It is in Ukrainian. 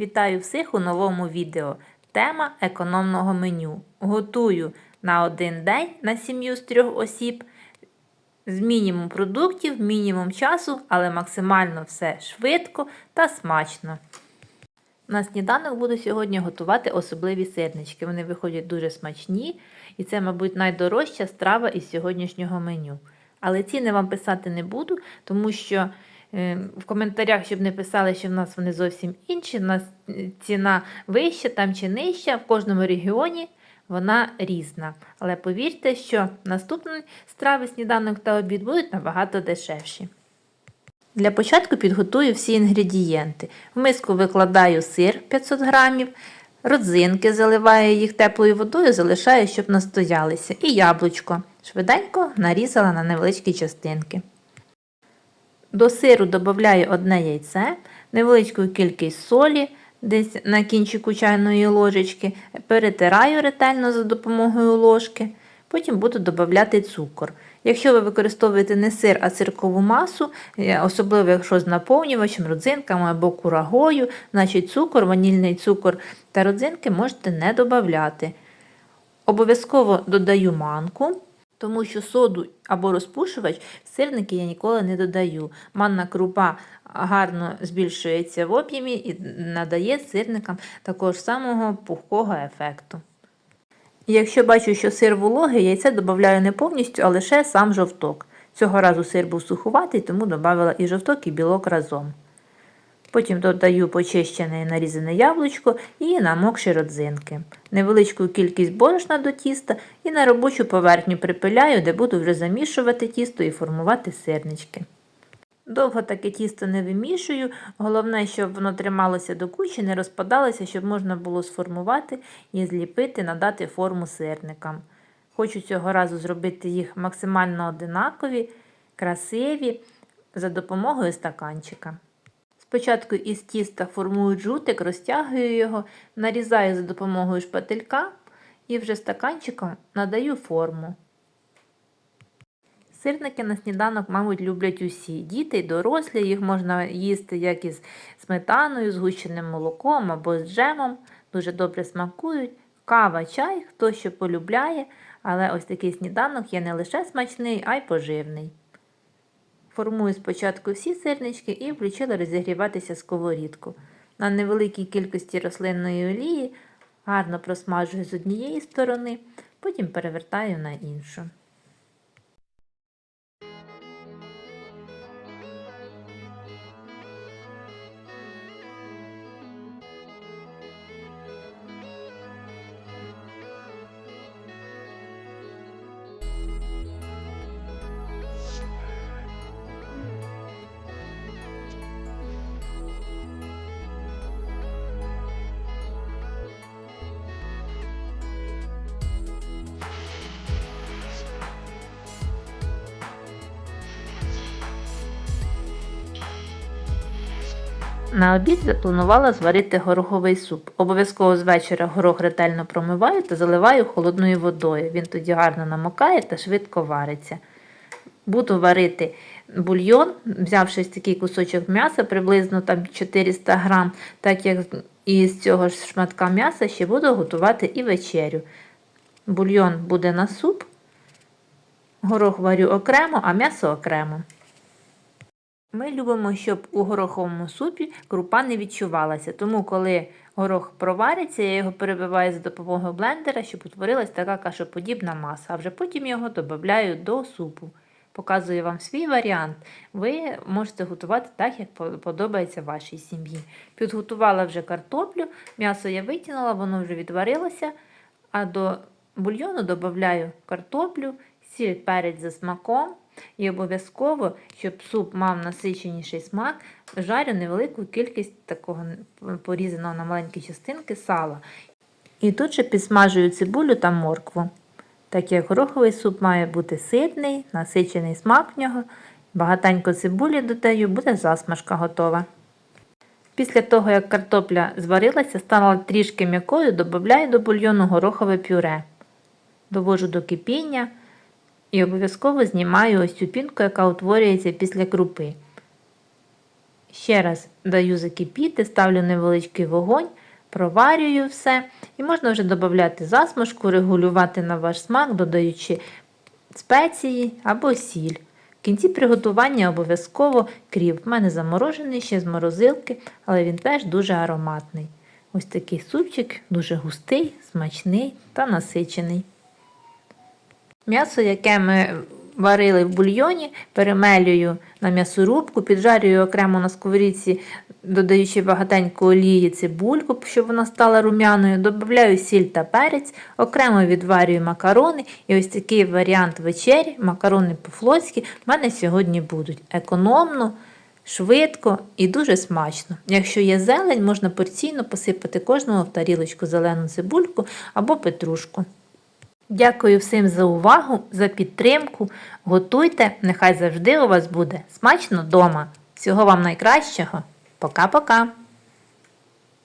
Вітаю всіх у новому відео. Тема економного меню. Готую на один день на сім'ю з трьох осіб. З мінімум продуктів, мінімум часу, але максимально все швидко та смачно. На сніданок буду сьогодні готувати особливі сирнички. Вони виходять дуже смачні, і це, мабуть, найдорожча страва із сьогоднішнього меню. Але ціни вам писати не буду, тому що в коментарях, щоб не писали, що в нас вони зовсім інші, в нас е, ціна вища там чи нижча, в кожному регіоні вона різна. Але повірте, що наступні страви, сніданок та обід будуть набагато дешевші. Для початку підготую всі інгредієнти. В миску викладаю сир 500 грамів, родзинки заливаю їх теплою водою, залишаю, щоб настоялися, і яблучко. Швиденько нарізала на невеличкі частинки. До сиру додаю одне яйце, невеличку кількість солі, десь на кінчику чайної ложечки, перетираю ретельно за допомогою ложки, потім буду додавати цукор. Якщо ви використовуєте не сир, а циркову масу, е, особливо якщо з наповнювачем, родзинками або курагою, значить цукор, ванільний цукор та родзинки можете не додавати. Обов'язково додаю манку, тому що соду або розпушувач в сирники я ніколи не додаю. Манна крупа гарно збільшується в об'ємі і надає сирникам такого ж самого пухкого ефекту. Якщо бачу, що сир вологий, яйце додаю не повністю, а лише сам жовток. Цього разу сир був сухуватий, тому додала і жовток, і білок разом. Потім додаю почищене і нарізане яблучко і намокші родзинки. Невеличку кількість борошна до тіста і на робочу поверхню припиляю, де буду вже замішувати тісто і формувати сирнички. Довго таке тісто не вимішую, головне, щоб воно трималося до кучі, не розпадалося, щоб можна було сформувати і зліпити, надати форму сирникам. Хочу цього разу зробити їх максимально одинакові, красиві за допомогою стаканчика. Спочатку із тіста формую джутик, розтягую його, нарізаю за допомогою шпателька і вже стаканчиком надаю форму. Сирники на сніданок, мабуть, люблять усі. Діти й дорослі, їх можна їсти як із сметаною, згущеним молоком або з джемом. Дуже добре смакують. Кава, чай, хто що полюбляє, але ось такий сніданок є не лише смачний, а й поживний. Формую спочатку всі сирнички і включила розігріватися сковорідку. На невеликій кількості рослинної олії гарно просмажую з однієї сторони, потім перевертаю на іншу. На обід запланувала зварити гороховий суп. Обов'язково з вечора горох ретельно промиваю та заливаю холодною водою. Він тоді гарно намокає та швидко вариться. Буду варити бульйон, взявши такий кусочок м'яса, приблизно там 400 грам, так як із цього ж шматка м'яса ще буду готувати і вечерю. Бульйон буде на суп, горох варю окремо, а м'ясо окремо. Ми любимо, щоб у гороховому супі крупа не відчувалася, тому коли горох провариться, я його перебиваю за допомогою блендера, щоб утворилась така кашоподібна маса, а вже потім його додаю до супу. Показую вам свій варіант. Ви можете готувати так, як подобається вашій сім'ї. Підготувала вже картоплю, м'ясо я витягнула, воно вже відварилося, а до бульйону додаю картоплю, сіль перець за смаком. І обов'язково, щоб суп мав насиченіший смак, жарю невелику кількість такого порізаного на маленькі частинки сала. І тут же підсмажую цибулю та моркву. Так як гороховий суп має бути ситний, насичений смак в нього, багатенько цибулі додаю, буде засмажка готова. Після того, як картопля зварилася, стала трішки м'якою, додаю до бульйону горохове пюре. Довожу до кипіння. І обов'язково знімаю ось цю пінку, яка утворюється після крупи. Ще раз даю закипіти, ставлю невеличкий вогонь, проварюю все. І можна вже додати засмажку, регулювати на ваш смак, додаючи спеції або сіль. В кінці приготування обов'язково кріп. У мене заморожений ще з морозилки, але він теж дуже ароматний. Ось такий супчик, дуже густий, смачний та насичений. М'ясо, яке ми варили в бульйоні, перемелюю на м'ясорубку, піджарюю окремо на сковорідці, додаючи багатенько олії цибульку, щоб вона стала рум'яною, додаю сіль та перець, окремо відварюю макарони. І ось такий варіант вечері, макарони по-флотськи, в мене сьогодні будуть економно. Швидко і дуже смачно. Якщо є зелень, можна порційно посипати кожного в тарілочку зелену цибульку або петрушку. Дякую всім за увагу, за підтримку. Готуйте, нехай завжди у вас буде смачно вдома. Всього вам найкращого. Пока-пока!